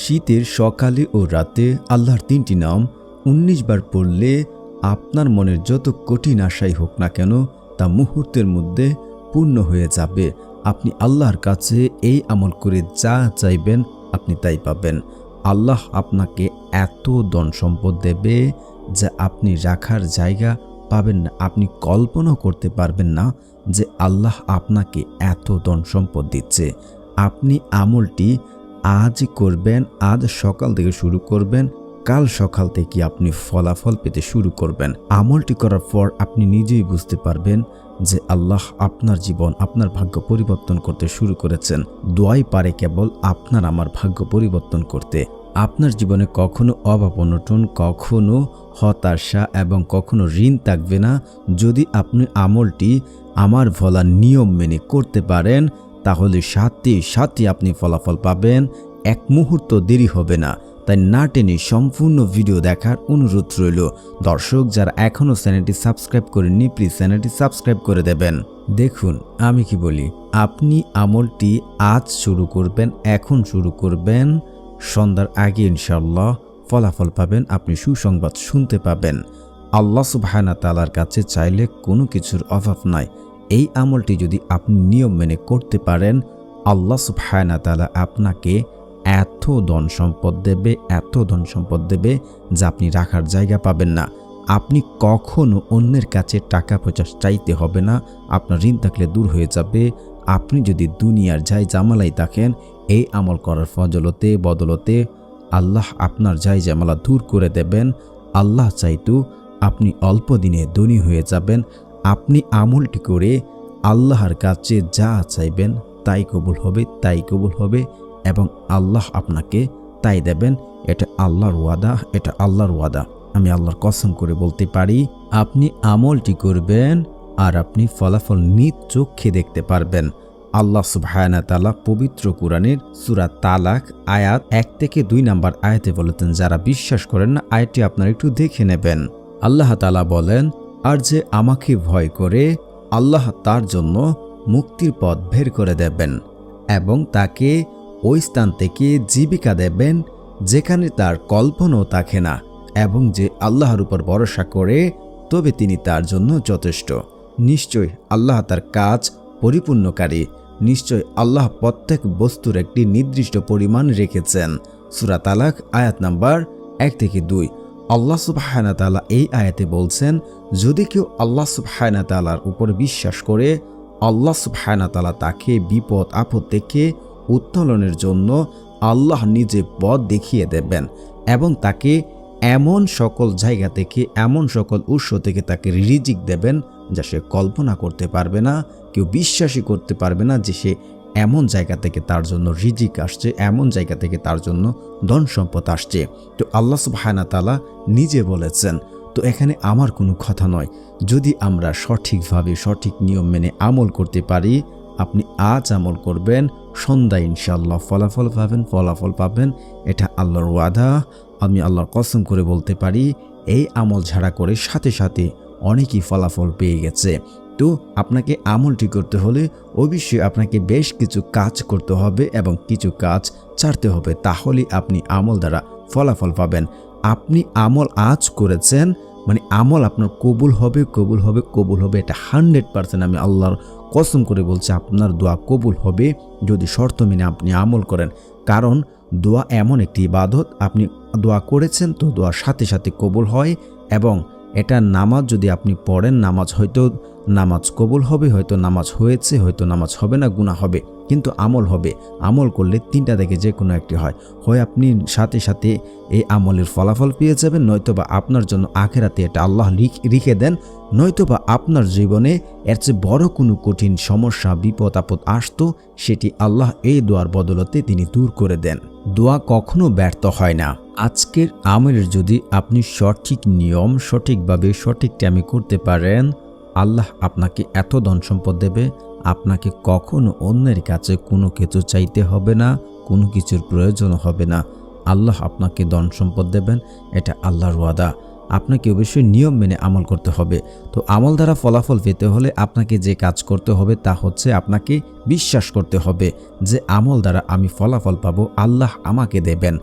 শীতের সকালে ও রাতে আল্লাহর তিনটি নাম, উনিশ বার পড়লে আপনার মনের যত কঠিন আশাই হোক না কেন, তা মুহূর্তের মধ্যে পূর্ণ হয়ে যাবে। আপনি আল্লাহর কাছে এই আমল করে যা চাইবেন, আপনি তাই পাবেন। আল্লাহ আপনাকে এত ধন সম্পদ দেবে যা আপনি রাখার জায়গা পাবেন না। আপনি কল্পনাও করতে পারবেন না যে আল্লাহ আপনাকে এত ধন সম্পদ দিচ্ছে। আপনি আমলটি আজ করবেন, আজ সকাল থেকে শুরু করবেন, কাল সকাল থেকে আপনি ফলাফল পেতে শুরু করবেন। আমলটি করার পর আপনি নিজেই বুঝতে পারবেন যে আল্লাহ আপনার জীবন, আপনার ভাগ্য পরিবর্তন করতে শুরু করেছেন। দোয়াই পারে কেবল আপনার, আমার ভাগ্য পরিবর্তন করতে। আপনার জীবনে কখনো অভাব, অনটন, কখনো হতাশা এবং কখনো ঋণ থাকবে না। যদি আপনি আমলটি, আমার বলা নিয়ম মেনে করতে পারেন তাহলে সাথে সাথে আপনি ফলাফল পাবেন। এক মুহূর্ত দেরি হবে না। তাই না টেনে সম্পূর্ণ ভিডিও দেখার অনুরোধ রইল। দর্শক, যারা এখনও চ্যানেলটি সাবস্ক্রাইব করেননি প্লিজ চ্যানেলটি সাবস্ক্রাইব করে দেবেন। দেখুন, আমি কি বলি? আপনি আমলটি আজ শুরু করবেন, এখন শুরু করবেন। সন্ধ্যার আগে ইনশাল্লাহ ফলাফল পাবেন, আপনি সুসংবাদ শুনতে পাবেন। আল্লাহ সুবাহানা তালার কাছে চাইলে কোনো কিছুর অভাব নাই। এই আমলটি যদি আপনি নিয়ম মেনে করতে পারেন, আল্লাহ সুবহানা তালা আপনাকে এত ধন সম্পদ দেবে, এত ধন সম্পদ দেবে যা আপনি রাখার জায়গা পাবেন না। আপনি কখনো অন্যের কাছে টাকা পয়সা চাইতে হবে না, আপনার ঋণ থাকলে দূর হয়ে যাবে। আপনি যদি দুনিয়ার যাই জামালাই থাকেন, এই আমল করার ফজলতে, বদলতে আল্লাহ আপনার যাই জামালা দূর করে দেবেন। আল্লাহ চাইতু আপনি অল্প দিনে ধনী হয়ে যাবেন। আপনি আমলটি করে আল্লাহর কাছে যা চাইবেন তাই কবুল হবে, তাই কবুল হবে এবং আল্লাহ আপনাকে তাই দেবেন। এটা আল্লাহর ওয়াদা, এটা আল্লাহর ওয়াদা। আমি আল্লাহর কসম করে বলতে পারি, আপনি আমলটি করবেন আর আপনি ফলাফল নিজ চোখে দেখতে পারবেন। আল্লাহ সুবহায়না তালা পবিত্র কোরআনের সুরা তালাক আয়াত এক থেকে দুই নাম্বার আয়াতে বলেছেন, যারা বিশ্বাস করেন না, আয়াতটি আপনারা একটু দেখে নেবেন। আল্লাহ তালা বলেন আর যে আমাকে ভয় করে, আল্লাহ তার জন্য মুক্তির পথ বের করে দেবেন এবং তাকে ওই স্থান থেকে জীবিকা দেবেন যেখানে তার কল্পনাও থাকে না এবং যে আল্লাহর উপর ভরসা করে, তবে তিনি তার জন্য যথেষ্ট। নিশ্চয় আল্লাহ তার কাজ পরিপূর্ণকারী। নিশ্চয় আল্লাহ প্রত্যেক বস্তুর একটি নির্দিষ্ট পরিমাণ রেখেছেন। সুরা তালাক, আয়াত নাম্বার এক থেকে দুই। আল্লাহ সুবাহানা তালা এই আয়াতে বলছেন, যদি কেউ আল্লাহ সুবাহানা তালার উপর বিশ্বাস করে, আল্লাহ সুবাহানা তালা তাকে বিপদ, আপদ থেকে উত্তোলনের জন্য আল্লাহ নিজে পথ দেখিয়ে দেবেন এবং তাকে এমন সকল জায়গা থেকে, এমন সকল উৎস থেকে তাকে রিজিক দেবেন যা সে কল্পনা করতে পারবে না, কেউ বিশ্বাসই করতে পারবে না যে সে এমন জায়গা থেকে তার জন্য রিজিক আসছে, এমন জায়গা থেকে তার জন্য ধন সম্পদ আসছে। তো আল্লাহ সুবাহানা তালা নিজে বলেছেন, তো এখানে আমার কোনো কথা নয়। যদি আমরা সঠিকভাবে সঠিক নিয়ম মেনে আমল করতে পারি, আপনি আজ আমল করবেন সন্ধ্যা ইনশাল্লাহ ফলাফল পাবেন ফলাফল পাবেন। এটা আল্লাহর ওয়াদা। আমি আল্লাহর কসম করে বলতে পারি, এই আমল ঝাড়া করে সাথে সাথে অনেকই ফলাফল পেয়ে গেছে। তো আপনাকে আমলটি করতে হলে অবশ্যই আপনাকে বেশ কিছু কাজ করতে হবে এবং কিছু কাজ ছাড়তে হবে। তাহলে আপনি আমল দ্বারা ফলাফল পাবেন। আপনি আমল আজ করেছেন মানে আমল আপনার কবুল হবে কবুল হবে কবুল হবে, এটা হান্ড্রেড পারসেন্ট আমি আল্লাহর কসম করে বলছি, আপনার দোয়া কবুল হবে যদি শর্ত মেনে আপনি আমল করেন। কারণ দোয়া এমন একটি ইবাদত, আপনি দোয়া করেছেন তো দোয়ার সাথে সাথে কবুল হয় এবং এটা নামাজ যদি আপনি পড়েন, নামাজ হয়তো নামাজ কবুল হবে, হয়তো নামাজ হয়েছে, হয়তো নামাজ হবে না গুণা হবে। কিন্তু আমল হবে। আমল করলে তিনটা থেকে যে কোনো একটি হয়। হয় আপনি সাথে সাথে এই আমলের ফলাফল পেয়ে যাবেন, নয়তোবা আপনার জন্য আখেরাতে এটা আল্লাহ লিখে দেন, নয়তোবা আপনার জীবনে এর চেয়ে বড় কোনো কঠিন সমস্যা, বিপদ, আপদ আসতো, সেটি আল্লাহ এই দোয়ার বদলতে তিনি দূর করে দেন। দোয়া কখনো ব্যর্থ হয় না। আজকের আমলের যদি আপনি সঠিক নিয়ম, সঠিকভাবে সঠিক টাইমে করতে পারেন, আল্লাহ আপনাকে এত ধন সম্পদ দেবে আপনাকে কখনো অন্যের কাছে কোনো কিছু চাইতে হবে না, কোনো কিছুর প্রয়োজন হবে না। আল্লাহ আপনাকে ধন সম্পদ দেবেন, এটা আল্লাহর ওয়াদা। আপনাকে অবশ্যই নিয়ম মেনে আমল করতে হবে। তো আমল দ্বারা ফলাফল পেতে হলে আপনাকে যে কাজ করতে হবে তা হচ্ছে আপনাকে বিশ্বাস করতে হবে যে আমল দ্বারা আমি ফলাফল পাবো, আল্লাহ আমাকে দেবেন।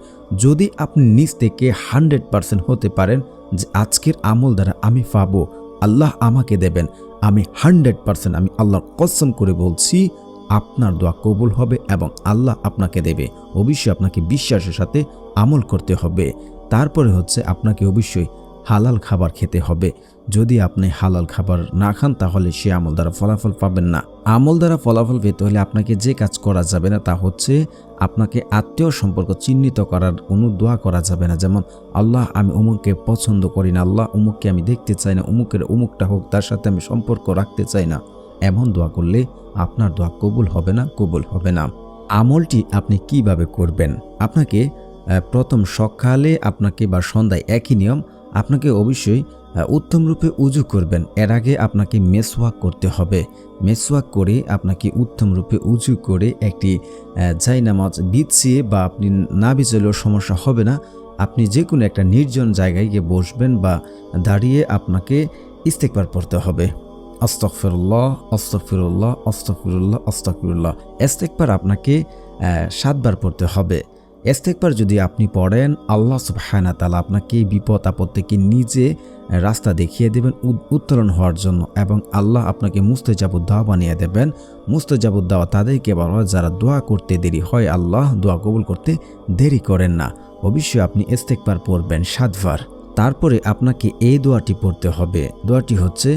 যদি আপনি নিজ থেকে হান্ড্রেড পারসেন্ট হতে পারেন যে আজকের আমল দ্বারা আমি পাবো, আল্লাহ আমাকে দেবেন। আমি হান্ড্রেড পারসেন্ট আমি আল্লাহর কসম করে বলছি, আপনার দোয়া কবুল হবে এবং আল্লাহ আপনাকে দেবে। অবশ্যই আপনাকে বিশ্বাসের সাথে আমল করতে হবে। তারপরে হচ্ছে আপনাকে অবশ্যই হালাল খাবার খেতে হবে। যদি আপনি হালাল খাবার না খান, তাহলে সে আমল দ্বারা ফলাফল পাবেন না। আমল দ্বারা ফলাফল পেতে হলে আপনাকে যে কাজ করা যাবে না, তা হচ্ছে আপনাকে আত্মীয় সম্পর্ক চিহ্নিত করার কোনো দোয়া করা যাবে না। যেমন, আল্লাহ, আমি অমুককে পছন্দ করি না। আল্লাহ, অমুককে আমি দেখতে চাই না। অমুকের অমুকটা হোক, তার সাথে আমি সম্পর্ক রাখতে চাই না। এমন দোয়া করলে আপনার দোয়া কবুল হবে না, কবুল হবে না। আমলটি আপনি কীভাবে করবেন? আপনাকে প্রথম সকালে আপনাকে বা সন্ধ্যায় একই নিয়ম আপনাকে অবশ্যই উত্তম রূপে উজু করবেন। এর আগে আপনাকে মেসওয়াক করতে হবে। মেসওয়াক করে আপনাকে উত্তম রূপে উজু করে একটি যাই নামাজ বিছিয়ে বা আপনি না বিচলেও সমস্যা হবে না। আপনি যে কোনো একটা নির্জন জায়গায় গিয়ে বসবেন বা দাঁড়িয়ে আপনাকে ইস্তেকবার পড়তে হবে। আস্তফিরুল্লাহ আস্তফিরুল্লাহ আস্তফিরুল্লাহ আস্তফিরুল্লাহ ইস্তেকবার আপনাকে সাতবার পড়তে হবে। ইস্তেকবার যদি আপনি পড়েন, আল্লাহ সুবহানা তালা আপনাকে বিপদ আপত্তিকে নিজে রাস্তা দেখিয়ে দেবেন উত্তোলন হওয়ার জন্য এবং আল্লাহ আপনাকে মুস্তেজাবুদ্দাওয়া বানিয়ে দেবেন। মুস্তেজাবুদ্দাওয়া তাদেরকে বলা যারা দোয়া করতে দেরি হয়, আল্লাহ দোয়া কবুল করতে দেরি করেন না। অবশ্যই আপনি ইস্তেকবার পড়বেন সাতবার। তারপরে আপনাকে এই দোয়াটি পড়তে হবে। দোয়াটি হচ্ছে,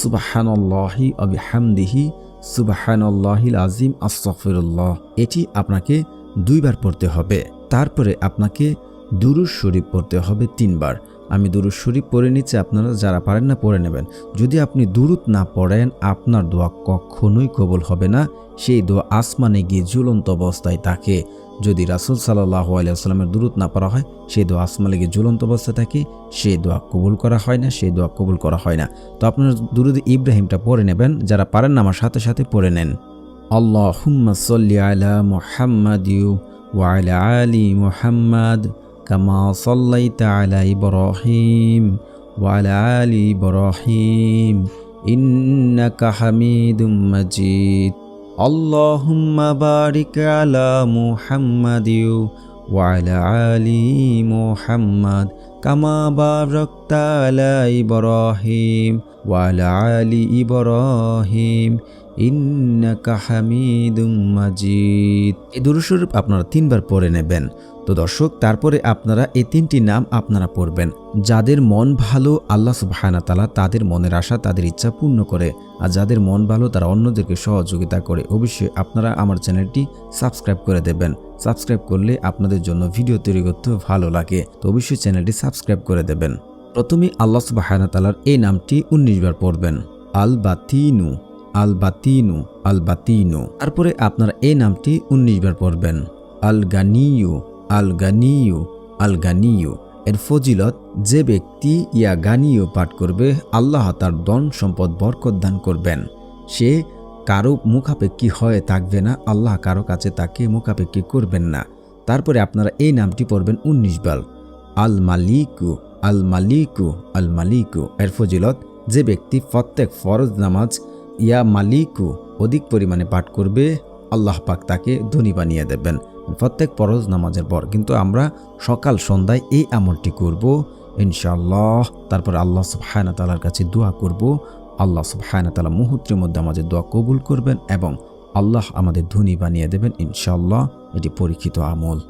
সুবাহানল্লাহি অবিহামদিহি সুবাহানল্লাহিল আজিম আস্তফিরুল্লাহ এটি আপনাকে দুইবার পড়তে হবে। তারপরে আপনাকে দুরুজ শরীফ পড়তে হবে তিনবার। আমি দুরুজ শরীফ পড়ে নিচ্ছি, আপনারা যারা পারেন না পড়ে নেবেন। যদি আপনি দুরুদ না পড়েন, আপনার দোয়া কখনোই কবুল হবে না। সেই দোয়া আসমানে গিয়ে ঝুলন্ত অবস্থায় থাকে। যদি রাসুল সাল্লাহ আলিয়াস্লামের দূরত না পড়া হয়, সেই দোয়া আসমানে গিয়ে ঝুলন্ত অবস্থায় থাকে। সেই দোয়া কবুল করা হয় না, সেই দোয়া কবুল করা হয় না। তো আপনার দুরুদ ইব্রাহিমটা পড়ে নেবেন। যারা পারেন না, আমার সাথে সাথে পড়ে নেন। আল্লাহুম্মা সাল্লি আলা মুহাম্মাদ ওয়া আলা আলি মুহাম্মাদ কামা সাল্লাইতা আলা ইব্রাহিম ওয়া আলা আলি ইব্রাহিম ইন্নাকা হামিদুম মাজিদ আল্লাহুম্মা বারিক আলা মুহাম্মাদ ওয়া আলা আলি কামা বারকতা আলা ইব্রাহিম ওয়ালা আলি মাজিদ এই দুরুস্বরূপ আপনারা তিনবার পড়ে নেবেন। তো দর্শক, তারপরে আপনারা এই তিনটি নাম আপনারা পড়বেন। যাদের মন ভালো, আল্লাহ সুবাহানা তালা তাদের মনের আশা, তাদের ইচ্ছা পূর্ণ করে। আর যাদের মন ভালো, তারা অন্যদেরকে সহযোগিতা করে। অবশ্যই আপনারা আমার চ্যানেলটি সাবস্ক্রাইব করে দেবেন। সাবস্ক্রাইব করলে আপনাদের জন্য ভিডিও তৈরি করতে ভালো লাগে। তো অবশ্যই চ্যানেলটি সাবস্ক্রাইব করে দেবেন। প্রথমে আল্লাহ সুবহানা তালার এই নামটি উনিশ বার পড়বেন। আল বাতিনু আল বাতিনু আল বাতিনু তারপরে আপনারা এই নামটি উনিশ বার পড়বেন। আল গানিয়ু আল গানিয়ু আল গানিয়ু এর ফজিলত, যে ব্যক্তি ইয়া গানিও পাঠ করবে, আল্লাহ তার দন সম্পদ বরকত দান করবেন। সে কারও মুখাপেক্ষী হয়ে থাকবে না, আল্লাহ কারও কাছে তাকে মুখাপেক্ষী করবেন না। তারপরে আপনারা এই নামটি পড়বেন উনিশ বার আল মালিকু আল মালিকু আল মালিকু এর ফজিলত, যে ব্যক্তি প্রত্যেক ফরজ নামাজ ইয়া মালিকু অধিক পরিমাণে পাঠ করবে, আল্লাহ পাক তাকে ধনী বানিয়ে দেবেন প্রত্যেক ফরজ নামাজের পর। কিন্তু আমরা সকাল সন্ধ্যায় এই আমলটি করব, ইনশাআল্লাহ। তারপর আল্লাহ সুবহানা তালার কাছে দোয়া করব আল্লাহ সুবহানা তালা মুহূর্তের মধ্যে আমাদের দোয়া কবুল করবেন এবং আল্লাহ আমাদের ধনী বানিয়ে দেবেন ইনশাল্লাহ এটি পরীক্ষিত আমল।